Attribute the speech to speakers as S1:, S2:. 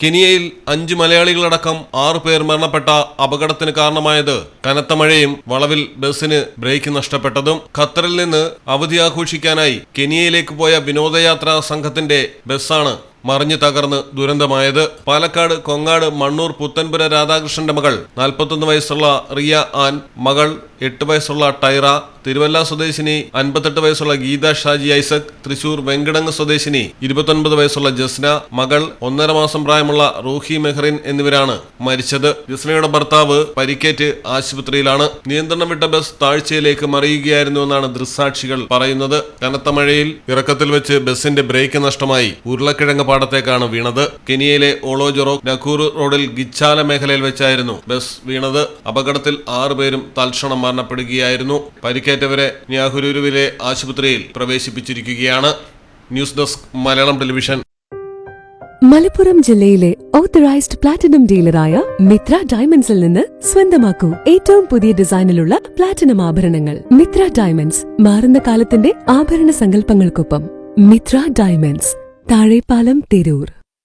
S1: കെനിയയിൽ അഞ്ച് മലയാളികളടക്കം ആറു പേർ മരണപ്പെട്ട അപകടത്തിന് കാരണമായത് കനത്ത മഴയും വളവിൽ ബസ്സിന് ബ്രേക്ക് നഷ്ടപ്പെട്ടതും ഖത്തറിൽ നിന്ന് അവധി ആഘോഷിക്കാനായി കെനിയയിലേക്ക് പോയ വിനോദയാത്രാ സംഘത്തിന്റെ ബസ്സാണ് മറിഞ്ഞു തകർന്ന് ദുരന്തമായത് പാലക്കാട് കൊങ്ങാട് മണ്ണൂർ പുത്തൻപുര രാധാകൃഷ്ണന്റെ മകൾ. നാൽപ്പത്തൊന്ന് വയസ്സുള്ള റിയ ആൻ മകൾ എട്ട് വയസ്സുള്ള ടൈറ തിരുവല്ല സ്വദേശിനി അൻപത്തെട്ട് വയസ്സുള്ള ഗീത ഷാജി ഐസക് തൃശൂർ വെങ്കിടങ്ങ് സ്വദേശിനി ഇരുപത്തൊൻപത് വയസ്സുള്ള ജസ്ന മകൾ ഒന്നര മാസം പ്രായമുള്ള റൂഹി മെഹ്റിൻ എന്നിവരാണ് മരിച്ചത്. ജസ്നയുടെ ഭർത്താവ് പരിക്കേറ്റ് ആശുപത്രിയിലാണ്. നിയന്ത്രണം വിട്ട ബസ് താഴ്ചയിലേക്ക് മറിയുകയായിരുന്നുവെന്നാണ് ദൃസാക്ഷികൾ പറയുന്നത്. കനത്ത മഴയിൽ ഇറക്കത്തിൽ വെച്ച് ബസിന്റെ ബ്രേക്ക് നഷ്ടമായി. ഉരുളക്കിഴങ്ങ് പാടത്തേക്കാണ് വീണത്. കെനിയയിലെ ഓളോജൊറോ നഖൂർ റോഡിൽ ഗിച്ചാല മേഖലയിൽ വെച്ചായിരുന്നു ബസ് വീണത്. അപകടത്തിൽ ആറുപേരും തൽക്ഷണം മരണപ്പെടുകയായിരുന്നു. പരിക്കേറ്റവരെ ന്യാഹുരൂരുവിലെ ആശുപത്രിയിൽ പ്രവേശിപ്പിച്ചിരിക്കുകയാണ്. News desk Malayalam television.
S2: Malappuram ജില്ലയിലെ ഓത്തറൈസ്ഡ് പ്ലാറ്റിനം ഡീലറായ മിത്ര ഡയമണ്ട്സിൽ നിന്ന് സ്വന്തമാക്കൂ ഏറ്റവും പുതിയ ഡിസൈനിലുള്ള പ്ലാറ്റിനം ആഭരണങ്ങൾ. മിത്ര ഡയമണ്ട്സ് മാറുന്ന കാലത്തിന്റെ ആഭരണ സങ്കല്പങ്ങൾക്കൊപ്പം മിത്ര ഡയമണ്ട്സ് താഴെപ്പാലം തിരൂർ